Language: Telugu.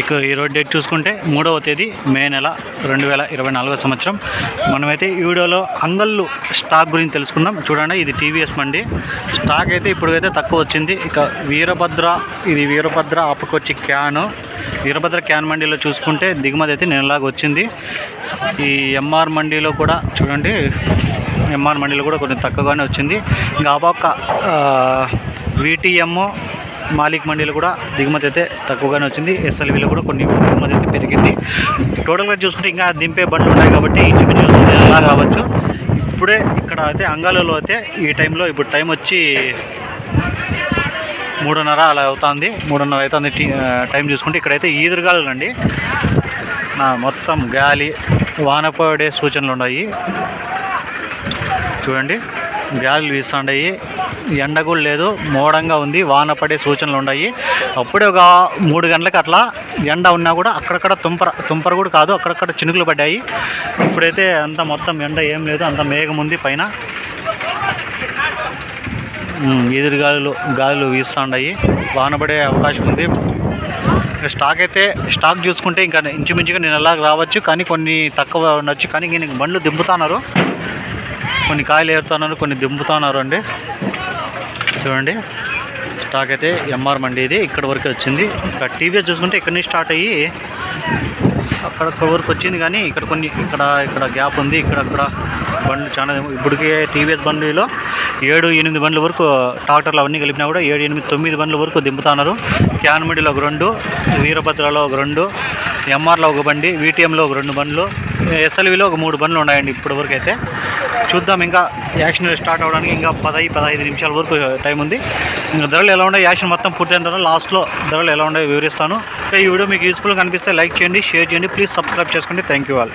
ఇక ఈరోజు డేట్ చూసుకుంటే మూడవ తేదీ మే నెల రెండు వేల ఇరవై నాలుగో సంవత్సరం. మనమైతే ఈ వీడియోలో అంగళ్ళు స్టాక్ గురించి తెలుసుకుందాం. చూడండి ఇది టీవీఎస్ మండి. స్టాక్ అయితే ఇప్పుడు అయితే తక్కువ వచ్చింది. ఇక వీరభద్ర ఇది వీరభద్ర ఆపుకొచ్చి క్యాన్ వీరభద్ర క్యాన్ మండీలో చూసుకుంటే దిగుమతి అయితే నెలలాగా వచ్చింది. ఈ ఎంఆర్ మండీలో కూడా చూడండి ఎంఆర్ మండీలో కూడా కొంచెం తక్కువగానే వచ్చింది. ఇంకా ఆ పక్క వీటీఎం మాలిక్ మండీలో కూడా దిగుమతి అయితే తక్కువగానే వచ్చింది. ఎస్ఎల్వీలో కూడా కొన్ని దిగుమతి అయితే పెరిగింది. టోటల్గా చూసుకుంటే ఇంకా దింపే బండ్లు ఉన్నాయి కాబట్టి ఇంచుమించు ఎలా కావచ్చు. ఇప్పుడే ఇక్కడ అయితే అంగాలలో అయితే ఈ టైంలో ఇప్పుడు టైం వచ్చి మూడున్నర అలా అవుతుంది. మూడున్నర అవుతుంది టైం చూసుకుంటే ఇక్కడైతే ఈదురుగాలు అండి. నా మొత్తం గాలి వానపడే సూచనలు ఉన్నాయి. చూడండి. గాలులు వీస్తుండయి. ఎండ కూడా లేదు మోడంగా ఉంది వాన పడే సూచనలు ఉన్నాయి అప్పుడే ఒక మూడు గంటలకు అట్లా ఎండ ఉన్నా కూడా అక్కడక్కడ తుంపర తుంపర కూడా కాదు అక్కడక్కడ చినుకులు పడ్డాయి. ఇప్పుడైతే అంత మొత్తం ఎండ ఏం లేదు అంత మేఘం ఉంది పైన. ఎదురు గాలులు గాలులు వీస్తుండయి. వాన పడే అవకాశం ఉంది. స్టాక్ అయితే స్టాక్ చూసుకుంటే ఇంకా ఇంచుమించుగా నేను అలా రావచ్చు కానీ కొన్ని తక్కువ ఉండొచ్చు. కానీ నేను బండ్లు దింపుతున్నారు. కొన్ని కాయలు ఏరుతున్నారు కొన్ని దింపుతున్నారు అండి. చూడండి స్టాక్ అయితే ఎంఆర్ మండి ఇది ఇక్కడ వరకే వచ్చింది. ఇక్కడ టీవీఎస్ చూసుకుంటే ఇక్కడ నుంచి స్టార్ట్ అయ్యి అక్కడ వరకు వచ్చింది కానీ ఇక్కడ కొన్ని ఇక్కడ ఇక్కడ గ్యాప్ ఉంది. ఇక్కడ అక్కడ బండ్లు చాలా ఇప్పటికే టీవీఎస్ బండిలో ఏడు ఎనిమిది బండ్ల వరకు ట్రాక్టర్లు అవన్నీ కలిపినా కూడా ఏడు ఎనిమిది తొమ్మిది బండ్ల వరకు దింపుతున్నారు. క్యాన్మిడిలో ఒక రెండు వీరభద్రలో ఒక రెండు ఎంఆర్లో ఒక బండి వీటీఎంలో ఒక రెండు బండ్లు ఎస్ఎల్విలో ఒక మూడు బండ్లు ఉన్నాయండి ఇప్పటి వరకు అయితే. చూద్దాం ఇంకా యాక్షన్ స్టార్ట్ అవ్వడానికి ఇంకా పదహై పదహైదు నిమిషాల వరకు టైం ఉంది. ఇంకా ధరలు ఎలా ఉన్నాయి? యాక్షన్ మొత్తం పూర్తయిన తర్వాత లాస్ట్లో ధరలు ఎలా ఉన్నాయో వివరిస్తాను. ఈ వీడియో మీకు యూస్ఫుల్గా కనిపిస్తే లైక్ చేయండి షేర్ చేయండి. ప్లీజ్ సబ్స్క్రైబ్ చేసుకోండి. థ్యాంక్ యూ వాళ్ళు